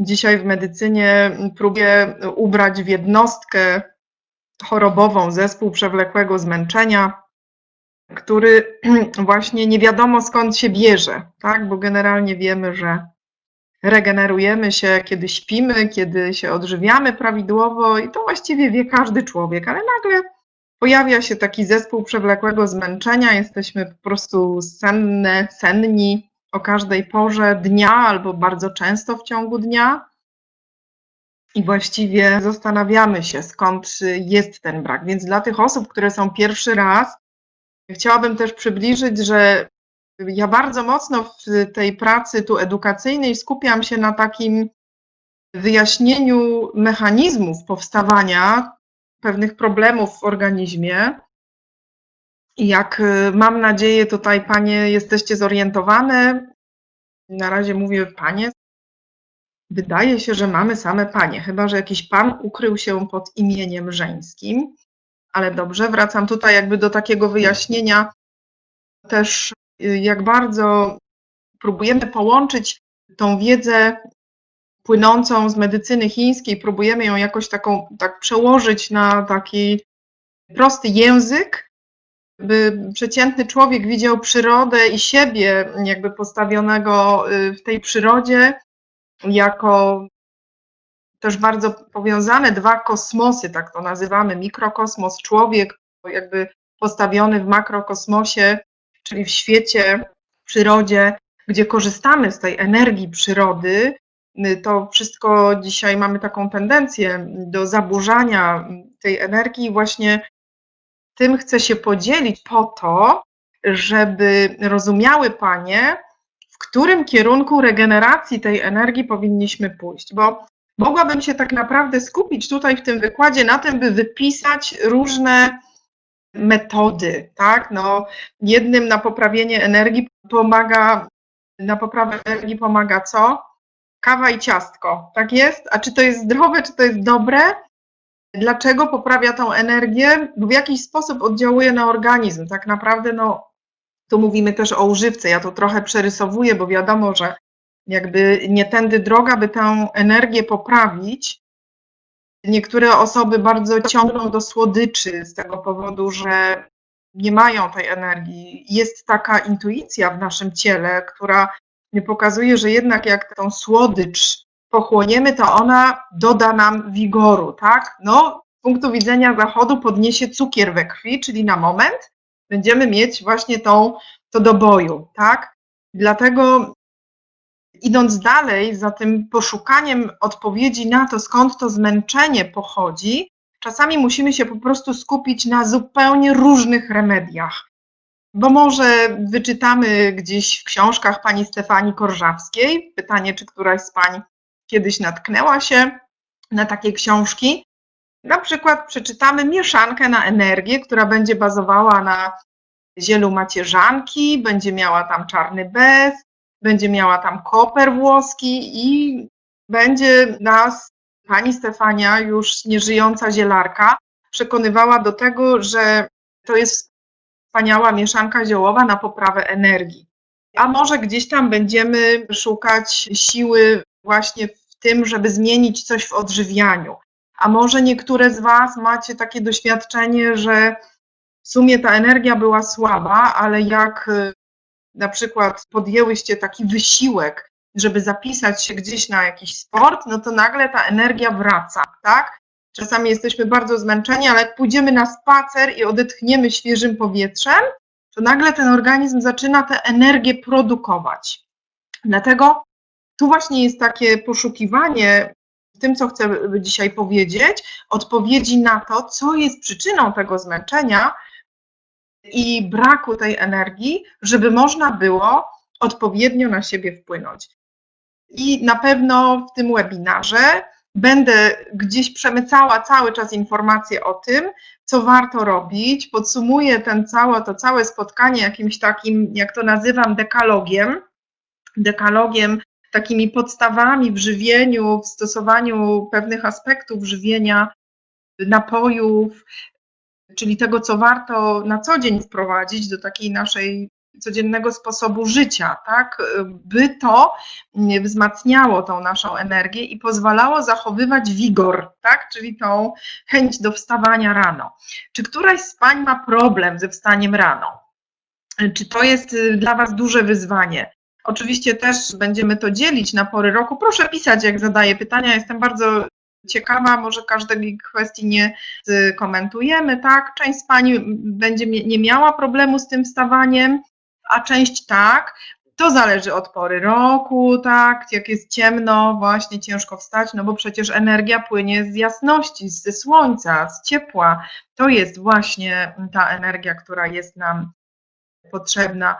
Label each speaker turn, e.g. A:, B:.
A: dzisiaj w medycynie próbuje ubrać w jednostkę chorobową zespół przewlekłego zmęczenia, który właśnie nie wiadomo skąd się bierze, tak? Bo generalnie wiemy, że regenerujemy się, kiedy śpimy, kiedy się odżywiamy prawidłowo i to właściwie wie każdy człowiek, ale nagle pojawia się taki zespół przewlekłego zmęczenia, jesteśmy po prostu senne, senni o każdej porze dnia albo bardzo często w ciągu dnia. I właściwie zastanawiamy się, skąd jest ten brak. Więc dla tych osób, które są pierwszy raz, chciałabym też przybliżyć, że ja bardzo mocno w tej pracy tu edukacyjnej skupiam się na takim wyjaśnieniu mechanizmów powstawania pewnych problemów w organizmie. Jak y, mam nadzieję, tutaj panie jesteście zorientowane, na razie mówię panie, wydaje się, że mamy same panie, chyba że jakiś pan ukrył się pod imieniem żeńskim. Ale dobrze, wracam tutaj jakby do takiego wyjaśnienia też jak bardzo próbujemy połączyć tą wiedzę płynącą z medycyny chińskiej, próbujemy ją jakoś taką, tak przełożyć na taki prosty język, by przeciętny człowiek widział przyrodę i siebie jakby postawionego y, w tej przyrodzie jako też bardzo powiązane dwa kosmosy, tak to nazywamy, mikrokosmos, człowiek jakby postawiony w makrokosmosie, czyli w świecie, w przyrodzie, gdzie korzystamy z tej energii przyrody, y, to wszystko dzisiaj mamy taką tendencję do zaburzania tej energii właśnie tym chcę się podzielić po to, żeby rozumiały Panie, w którym kierunku regeneracji tej energii powinniśmy pójść, bo mogłabym się tak naprawdę skupić tutaj w tym wykładzie na tym, by wypisać różne metody, tak? No, jednym na poprawienie energii pomaga, na poprawę energii pomaga co? Kawa i ciastko, tak jest? A czy to jest zdrowe, czy to jest dobre? Dlaczego poprawia tą energię? W jakiś sposób oddziałuje na organizm. Tak naprawdę, no, tu mówimy też o używce. Ja to trochę przerysowuję, bo wiadomo, że jakby nie tędy droga, by tę energię poprawić, Niektóre osoby bardzo ciągną do słodyczy z tego powodu, że nie mają tej energii. Jest taka intuicja w naszym ciele, która pokazuje, że jednak jak tą słodycz pochłoniemy, to ona doda nam wigoru, tak? No, z punktu widzenia zachodu podniesie cukier we krwi, czyli na moment będziemy mieć właśnie tą, to do boju, tak? Dlatego idąc dalej za tym poszukaniem odpowiedzi na to, skąd to zmęczenie pochodzi, czasami musimy się po prostu skupić na zupełnie różnych remediach. Bo może wyczytamy gdzieś w książkach pani Stefanii Korżawskiej, pytanie, czy któraś z pań kiedyś natknęła się na takie książki. Na przykład przeczytamy mieszankę na energię, która będzie bazowała na zielu macierzanki, będzie miała tam czarny bez, będzie miała tam koper włoski i będzie nas pani Stefania, już nieżyjąca zielarka, przekonywała do tego, że to jest wspaniała mieszanka ziołowa na poprawę energii. A może gdzieś tam będziemy szukać siły właśnie w tym, żeby zmienić coś w odżywianiu. A może niektóre z Was macie takie doświadczenie, że w sumie ta energia była słaba, ale jak na przykład podjęłyście taki wysiłek, żeby zapisać się gdzieś na jakiś sport, no to nagle ta energia wraca, tak? Czasami jesteśmy bardzo zmęczeni, ale jak pójdziemy na spacer i odetchniemy świeżym powietrzem, to nagle ten organizm zaczyna tę energię produkować. Dlatego tu właśnie jest takie poszukiwanie w tym, co chcę dzisiaj powiedzieć, odpowiedzi na to, co jest przyczyną tego zmęczenia, i braku tej energii, żeby można było odpowiednio na siebie wpłynąć. I na pewno w tym webinarze będę gdzieś przemycała cały czas informacje o tym, co warto robić. Podsumuję ten całe, to całe spotkanie jakimś takim, jak to nazywam, dekalogiem. Dekalogiem, takimi podstawami w żywieniu, w stosowaniu pewnych aspektów żywienia, napojów, czyli tego, co warto na co dzień wprowadzić do takiej naszej codziennego sposobu życia, tak, by to wzmacniało tą naszą energię i pozwalało zachowywać wigor, tak, czyli tą chęć do wstawania rano. Czy któraś z pań ma problem ze wstaniem rano? Czy to jest dla Was duże wyzwanie? Oczywiście też będziemy to dzielić na pory roku. Proszę pisać, jak zadaję pytania. Jestem bardzo ciekawa, może każdej kwestii nie komentujemy, tak? Część z Pani będzie nie miała problemu z tym wstawaniem, a część tak. To zależy od pory roku, tak? Jak jest ciemno, właśnie ciężko wstać, no bo przecież energia płynie z jasności, ze słońca, z ciepła. To jest właśnie ta energia, która jest nam potrzebna